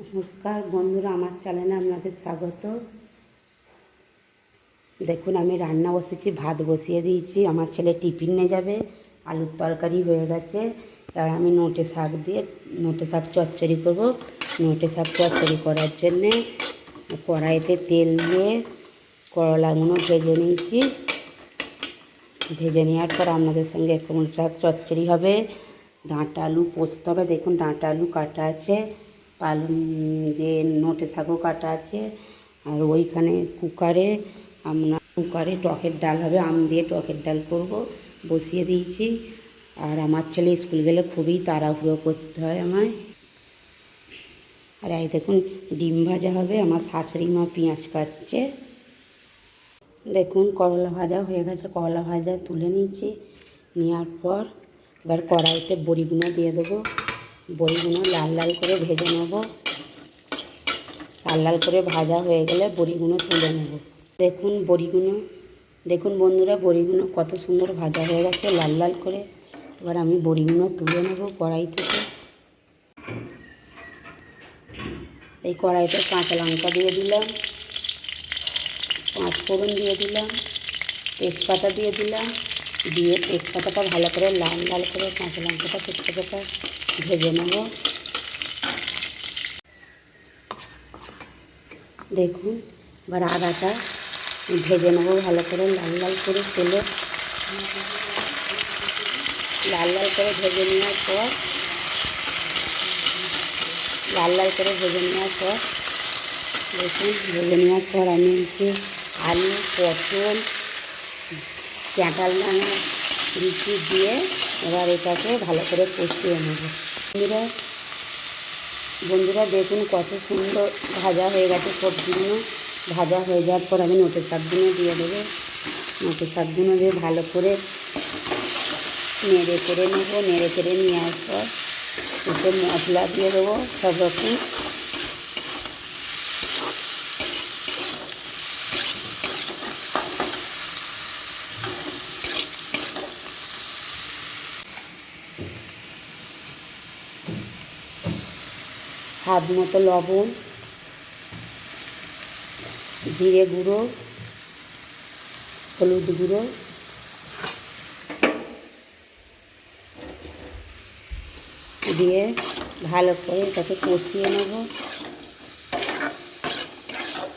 নমস্কার বন্ধুরা, আমার চ্যানেলে আপনাদের স্বাগত। দেখুন, আমি রান্না বসেছি, ভাত বসিয়ে দিয়েছি। আমার ছেলে টিফিন নিয়ে যাবে, আলুর তরকারি হয়ে গেছে। আর আমি নোটে শাক দিয়ে, নোটে শাক চচ্চড়ি করব। নোটে শাক চচ্চড়ি করার জন্যে কড়াইতে তেল দিয়ে করলাগুলো ভেজে নিয়েছি। ভেজে নেওয়ার পর আপনাদের সঙ্গে কোন শাক চচ্চড়ি হবে। ডাঁটা আলু পোস্ত হবে। দেখুন, ডাঁটা আলু কাটা আছে। পালং দিয়ে নোটে শাকও কাটা আছে। আর ওইখানে কুকারে আমরা কুকারে টকের ডাল হবে, আম দিয়ে টকের ডাল করব, বসিয়ে দিয়েছি। আর আমার ছেলে স্কুল গেলে খুবই তাড়াহুড়ো করতে হয় আমায়। আর এই দেখুন, ডিম ভাজা হবে, আমার শাশুড়ি মা পেঁয়াজ কাটছে। দেখুন, করলা ভাজা হয়ে গেছে, করলা ভাজা তুলে নিয়েছি। নেওয়ার পর এবার কড়াইতে বড়িগুলো দিয়ে দেবো। বড়িগুলো লাল লাল করে ভেজে নেব। লাল লাল করে ভাজা হয়ে গেলে বড়িগুলো তুলে নেব। দেখুন বড়িগুলো, দেখুন বন্ধুরা বড়িগুলো কত সুন্দর ভাজা হয়ে গেছে লাল লাল করে। এবার আমি বড়িগুলো তুলে নেব কড়াই থেকে। এই কড়াইতে কাঁচা লঙ্কা দিয়ে দিলাম, পাঁচ ফোড়ন দিয়ে দিলাম, তেজপাতা দিয়ে দিলাম, দিয়ে তেজপাতাটা ভালো করে লাল লাল করে কাঁচা লঙ্কাটা তেজপাতাটা ভেজে নেব দেখুন এবার আদাটা ভেজে নেব ভালো করে লাল লাল করে তেলে লাল লাল করে ভেজে নেওয়ার পর লাল লাল করে ভেজে নেওয়ার পর দেখুন ভেজে নেওয়ার পর আমি হচ্ছে আলু পটল চাঁটাল ডাঙা রুটি দিয়ে এবার এটাকে ভালো করে কষিয়ে নেব। বন্ধুরা বন্ধুরা, দেখুন কত সুন্দর ভাজা হয়ে গেছে সবজিগুলো ভাজা হয়ে যাওয়ার পর আমি নোটের শাকগুলো দিয়ে দেবো। নোটের শাকগুলো দিয়ে ভালো করে নেড়ে করে নেব, নেড়ে করে নেওয়ার পর একটু মশলা দিয়ে দেবো সব রকম। স্বাদ মতো লবণ, জিরে গুঁড়ো, হলুদ গুঁড়ো, দিয়ে ভালো করে এটাকে কষিয়ে নেব।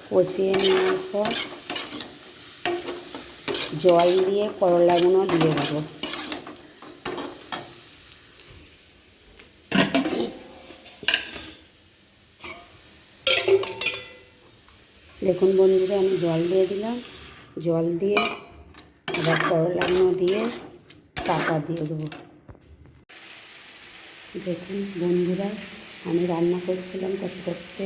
কষিয়ে নেওয়ার পর জল দিয়ে করলাগুলো দিয়ে দেবো। দেখুন বন্ধুরা, আমি জল দিয়ে দিলাম। জল দিয়ে এবার করলাগুলো দিয়ে টাকা দিয়ে দেবো। দেখুন বন্ধুরা, আমি রান্না করছিলাম করতে করতে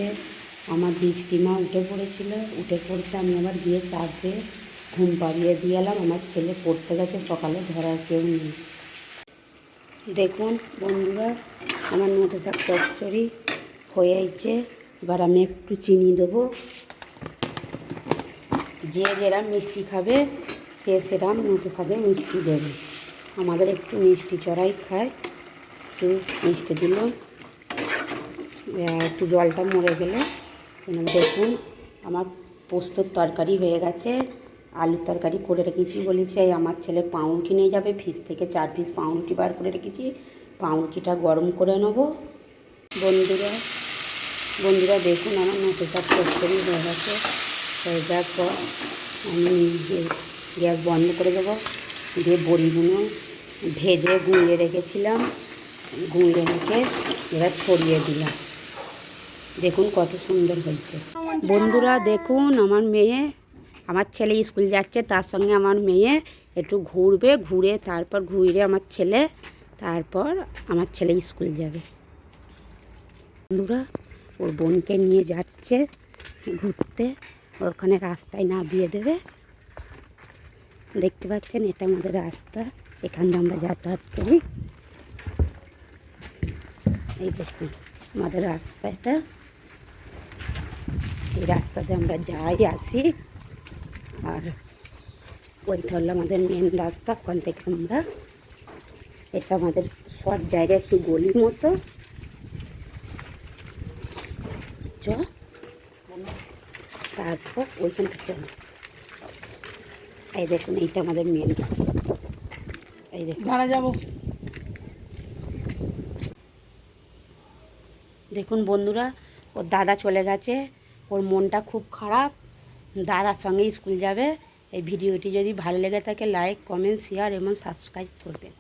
আমার বৃষ্টিমা উঠে পড়েছিল। উঠে পড়তে আমি আবার গিয়ে চাপে ঘুম পাড়িয়ে দিয়ে এলাম। আমার ছেলে পড়তে গেছে, সকালে ধরার কেউ নেই। দেখুন বন্ধুরা, আমার নোটে শাক চচ্চড়ি হয়েছে। এবার আমি একটু চিনি দেবো। যে যেরাম মিষ্টি খাবে, সে সেরাম নোটে শাকে মিষ্টি দেবে। আমাদের একটু মিষ্টি চড়াই খায়, একটু মিষ্টি দিল একটু জলটা মরে গেলে দেখুন, আমার পোস্তর তরকারি হয়ে গেছে, আলুর তরকারি করে রেখেছি বলেছি আমার ছেলে পাউরুটি নিয়ে যাবে ফিস থেকে চার পিস পাউরুটি বার করে রেখেছি, পাউরুটিটা গরম করে নেব। বন্ধুরা বন্ধুরা দেখুন, আমার নোটে সব তরকারি হয়ে গেছে। হয়ে যাওয়ার পর আমি গ্যাস বন্ধ করে দেবো, দিয়ে বড়িগুলো ভেজে গুঁড়িয়ে রেখেছিলাম। গুঁড়িয়ে রেখে এবার ছড়িয়ে দিলাম। দেখুন কত সুন্দর হয়েছে। বন্ধুরা, দেখুন আমার মেয়ে, আমার ছেলে স্কুল যাচ্ছে, তার সঙ্গে আমার মেয়ে একটু ঘুরবে, ঘুরে তারপর ঘুরে আমার ছেলে, তারপর আমার ছেলে স্কুল যাবে। বন্ধুরা, ওর বোনকে নিয়ে যাচ্ছে ঘুরতে। ওখানে রাস্তায় নামিয়ে দেবে। দেখতে পাচ্ছেন, এটা আমাদের রাস্তা। এখান দিয়ে আমরা যাতায়াত করি। এই দেখুন, আমাদের রাস্তা এটা। এই রাস্তাতে আমরা যাই, আসি। আর ওইটা হলো আমাদের মেন রাস্তা, ওখান থেকে আমরা এটা আমাদের সব জায়গায় একটু গলির মতো। চ। তারপর ওইখানটা চল এই দেখুন এইটা আমাদের মেন এই দেখুন। দাঁড়া যাব। দেখুন বন্ধুরা ওর দাদা চলে গেছে। ওর মনটা খুব খারাপ। দাদার সঙ্গে স্কুল যাবে। এই ভিডিওটি যদি ভালো লেগে থাকে লাইক কমেন্ট শেয়ার এবং সাবস্ক্রাইব করবেন।